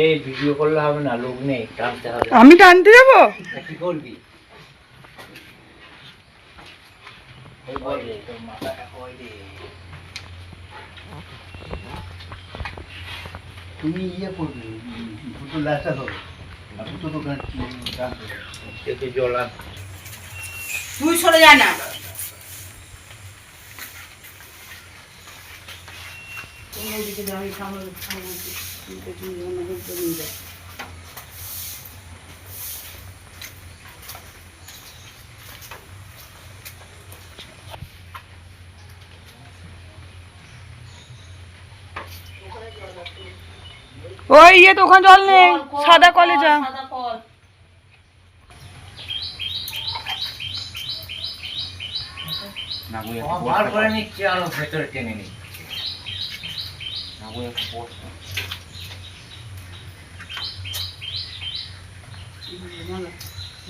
এই ভিডিও করলে হবে না লোক নেই টানতে হবে। আমি টানতে যাব? কি করবি। তুমি ইয়ে করবে দুটো লাচা আর দুটো তো গান গান এতে জল আন। তুই সরে ওই ইয়ে তো ওখানে জল নেই। সাদা কলে যা। বার করে নিচ্ছে আরও ভেতরে টেনে নিচ্ছে।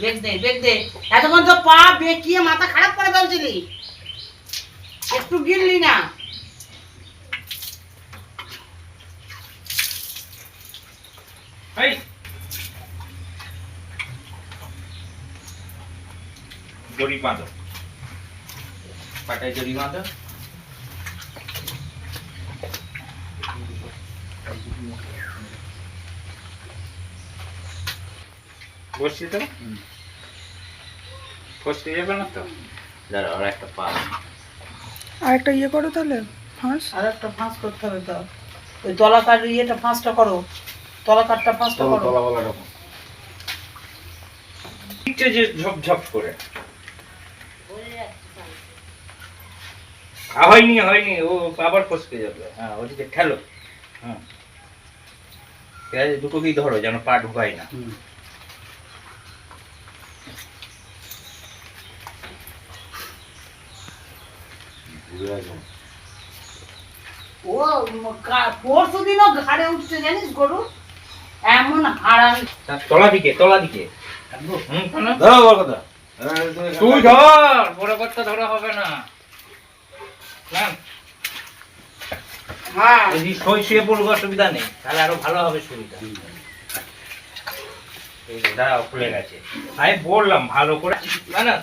বেগ এতক্ষণ তো পা বেঁকিয়ে মাথা খারাপ করে ফেলছিলি। একটু গিললি না। দড়ি বাঁধো। পাটায় দড়ি বাঁধো। বসছি তো যাবে না তো? দাঁড়া আর একটা পা। আর একটা ইয়ে করো তাহলে ফাঁস। আর একটা ফাঁস করতে হবে তো। ওই তলাকার ইয়েটা ফাঁসটা করো। তলাকারটা ফাঁসটা করো। দিচ্ছে যে ঝপঝপ করে। হয়নি হয়নি ও আবার ফসকে যাবে। হ্যাঁ ওদিকে ঠেলো। হ্যাঁ। ঠিক আছে দুটোকেই ধরো যেন পা ঢুকায় না। ও পরশু দিনও ঘাড়ে উঠছে জানিস গরু? এমন হারামি। তলা দিকে তলা দিকে। হুম শোনো। ধরো বড় কথা। তুই ধর বড় কথা ধরা হবে না। না, হ্যাঁ। যদি সই শুয়ে পড়ব অসুবিধা নেই। তাহলে আরও ভালো হবে সুবিধা। এই দাঁড়াও খুলে গেছে। আমি বললাম ভালো করে। না না।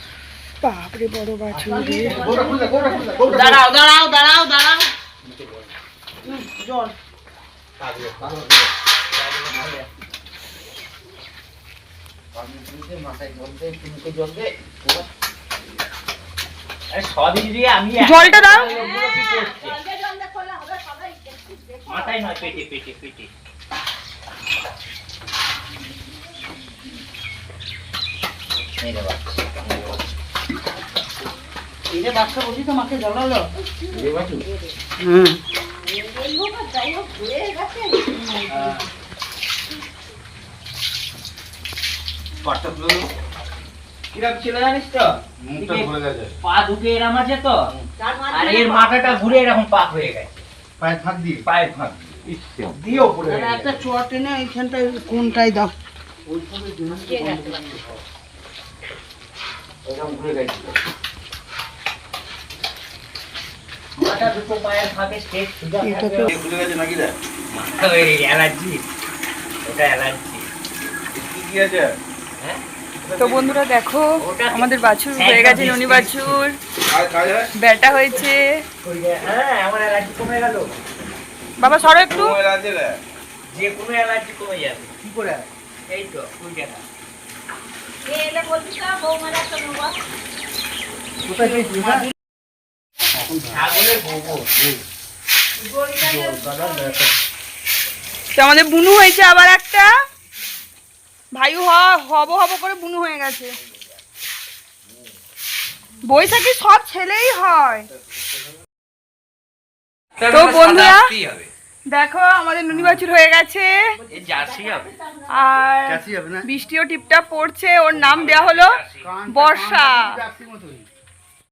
বাপরে বড় বাছুর দাঁড়াও দাঁড়াও দাঁড়াও দাঁড়াও। জল দিয়ে আমি জলটা দাও। মাথায় নয় পেটে পেটে পেটে। এই তোমাকে হুম। পা ঢুকে এরম আছে তো। আর এর মাথাটা ঘুরে এরকম পাক হয়ে গেছে। পায়ে ফাঁক দিয়ে। পায়ের ফাঁক দিয়েও পড়ে একটা চোয়া টেনে এইখানটায় কোনটাই দাও। ঘুরে গেছে। মাথা দুটো পায়ের ফাঁকে স্টেট সোজা এটা থাকবে। তো- গেছে নাকি রে? মাথা ওই অ্যালার্জি ওটা অ্যালার্জি। কি কি আছে? হ্যাঁ? তো বন্ধুরা দেখো আমাদের বাছুর হয়ে গেছে ননি বাছুর। ব্যাটা হয়েছে। হ্যাঁ আমার অ্যালার্জি কমে গেল। বাবা সরো একটু। যে কোনো অ্যালার্জি কমে যাবে। কি করে? এই তো কুড়ি টাকা কোথায় তো আমাদের বুনু হয়েছে আবার একটা ভাইও হ- হব হব করে বুনু হয়ে গেছে বৈশাখী সব ছেলেই হয় তো বন্ধুরা দেখো আমাদের নুনি বাছুর হয়ে গেছে আর বৃষ্টিও টিপটা পড়ছে ওর নাম দেওয়া হলো বর্ষা